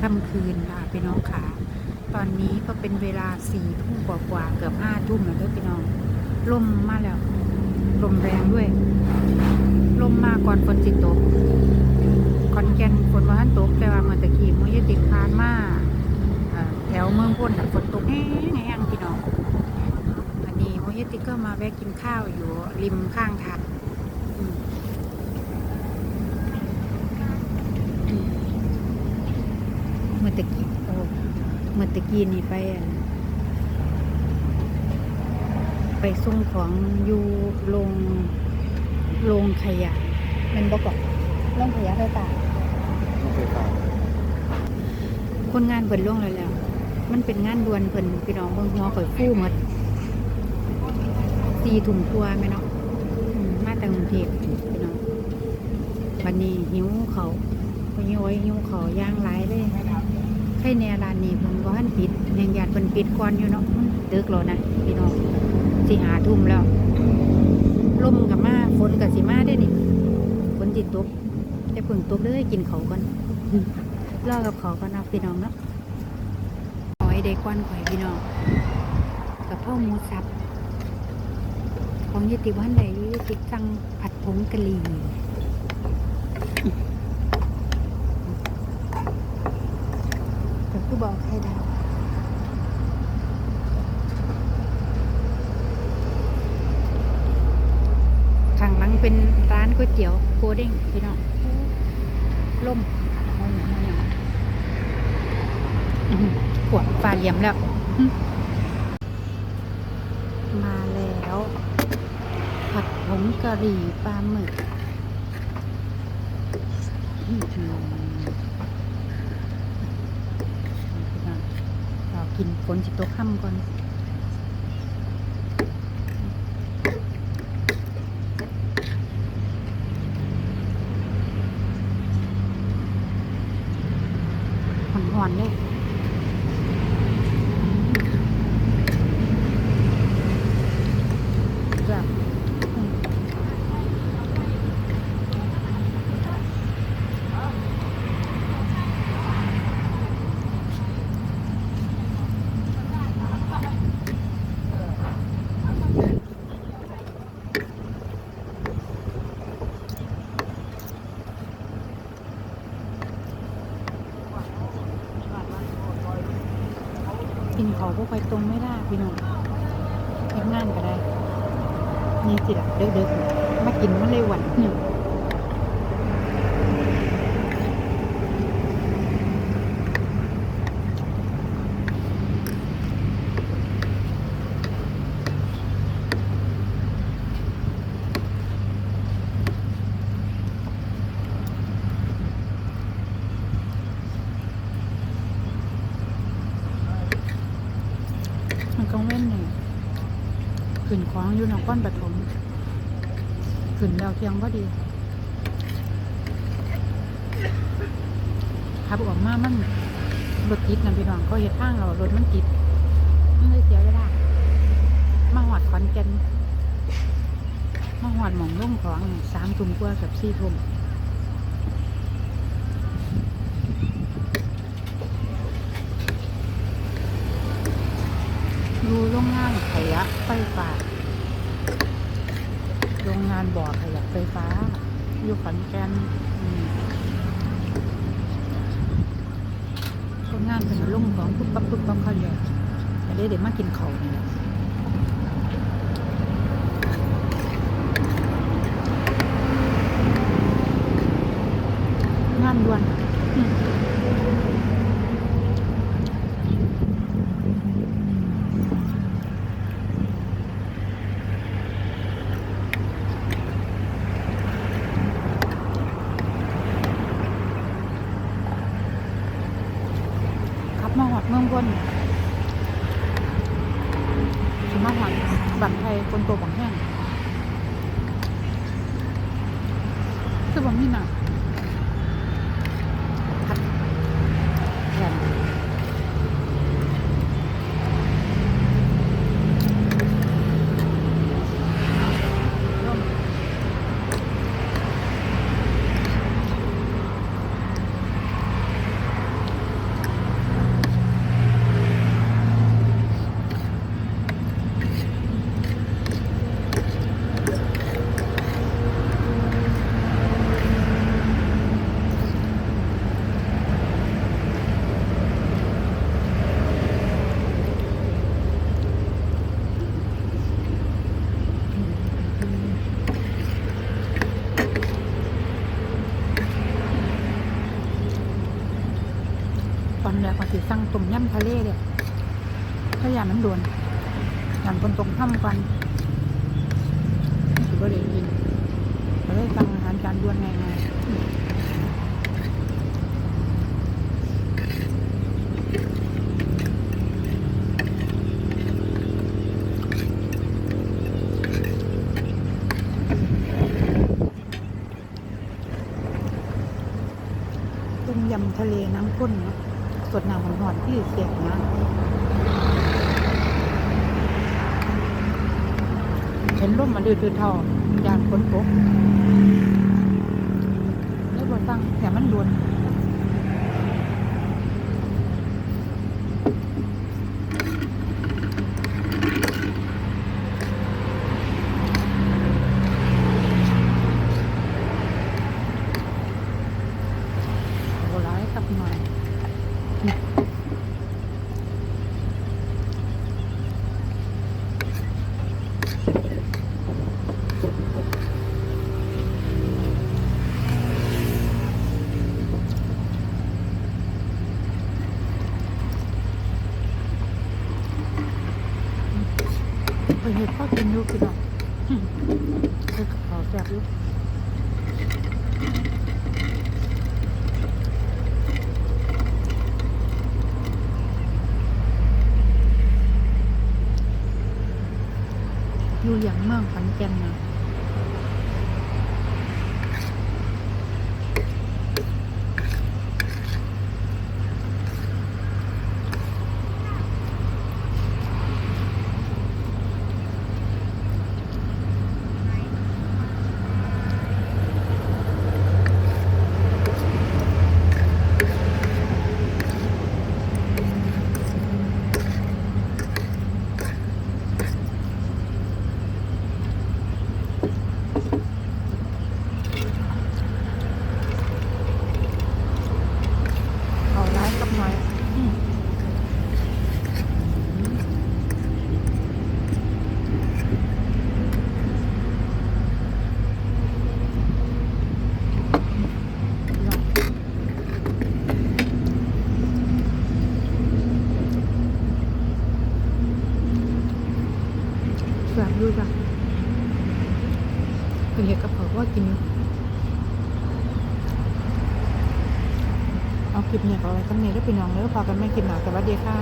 ค่ำคืนค่ะพี่น้องค่ะตอนนี้ก็เป็นเวลาสี่ทุ่มกว่าๆเกือบห้าทุ่มแล้วด้อพี่น้องลมมาแล้วลมแรงด้วยลมมาก่อนฝนสิตกคอนแกนฝนว่าท่านตกแต่ว่าเมื่อตะกี้มันยติดคานมาแถวเมืองพ้นฝนตกแห้งแห้งพี่น้องอันนี้โมยติก็มาแวะกินข้าวอยู่ริมข้างทางอืมอืมเมื่อตะกี้โอ้เมื่อ ตะกี้นี่ไปอั่นไปส่งของอยู่โรงโรงขยะแมันบอกโรงขยะไฟฟ้าไม่เคยฟังคนงานเปิดล่วงแล้วแล้ว มันเป็นงานด่วนเพิ่นพี่น้องเบิ่งหัวข่อยฟู่หมดสี่ถุงตัวแม่เนาะอืมมาแต่กรุงเทพพี่น้องวันนี้หิวเขาวพอหิวไว้หิวเขาวย่างหลายเลย ใช่แนร้านนี้เพิ่นบ่ทันปิดยังญาติเพิ่นปิดก่อนอยู่เนาะดึกแล้วนะพี่น้องสิหาทุ่มแล้วลมกับมาฝนกับสิมาได้นี่ฝนจิตตกแต่เพิ่งตกเลยกินเขาก่อนรอกับเขากันเอาพี่น้องเนาะหอยเด็กวันข่อยพี่น้องกับพ่อหมูสับ ของยติวันไหนติดจังผัดผงกะหรี่แต่คือ บอกใครดาวข้างหลังเป็นร้านก๋วยเตี๋ยวโกเด้งพี่น้องล่มขวดปลาเหลี่ยมแล้ว มาแล้ว ผัดผงกะหรี่ปลาหมึกอื้อหือเรา กินฝนจิตโตกค่ำก่อนหอนๆเลย แบบอืม กินเขาพวกไปตรงไม่ได้พี่น้องเฮ็ดงานก็ได้นี่สิละเด็กๆมากินมันเลยหวานหนึ่ง มันกังเว้นนี่ขึ้นของอยู่หนองก้อนปฐมขึ้นแล้วเพียงพอดีขับออกมามันรถติดนะพี่น้องก็เหตุทางเรารถมันติดมันเลยเสียเวลามาหอดขอนแก่นมาหอดหมองล่งของสามทุ่มกว่ากับสี่ทุ่ม ดูโรงงานขยะไฟฟ้า โรงงานบ่อขยะไฟฟ้า อยู่ขอนแก่นอืมโรงงานเป็นลุ่งของปุ๊บปั๊บปุ๊บปั๊บเขาเรียกแต่เดี๋ยวเดี๋ยวมากินเขาเนี่ยหละงานด่วนอืมขับมาหอดเมืองบนสิมาหอดบันไทยคนโตบังแห้ง คือบังนี่น่ะผัดแผ่นร่ม อนแรกว่าสิสั่งต้มย่ำทะเลเด้ถ้าอย่างมันโดนอย่างคนตรงค่ำกันถือว่าได้กินก็เลยสั่งอาหารจานด่วนไง่ายๆต้มยำทะเลน้ำข้นเนาะ สดน้ำหอนที่เสียงนะเห็นร่มมาดืดๆเท่ายานฝนตกไม่บ่สั่งแต่มันดวน โบราณสักหน่อย ไปเห็ดข้าวกินอยู่กี่ดอกคือกับเขาแซ่บอยู่อยู่อย่างเมืองขอนแก่นนะเขาร้ายกับหน่อยอืมลอง ดูจ้ะเป็นเห็ดกับเขาวว่ากินเอาคลิปเนี่ยเอาอะไรกันเนี้แล้ไปน้องเด้อพอกันไม่กินหนาแต่ว่าเดีค่ะ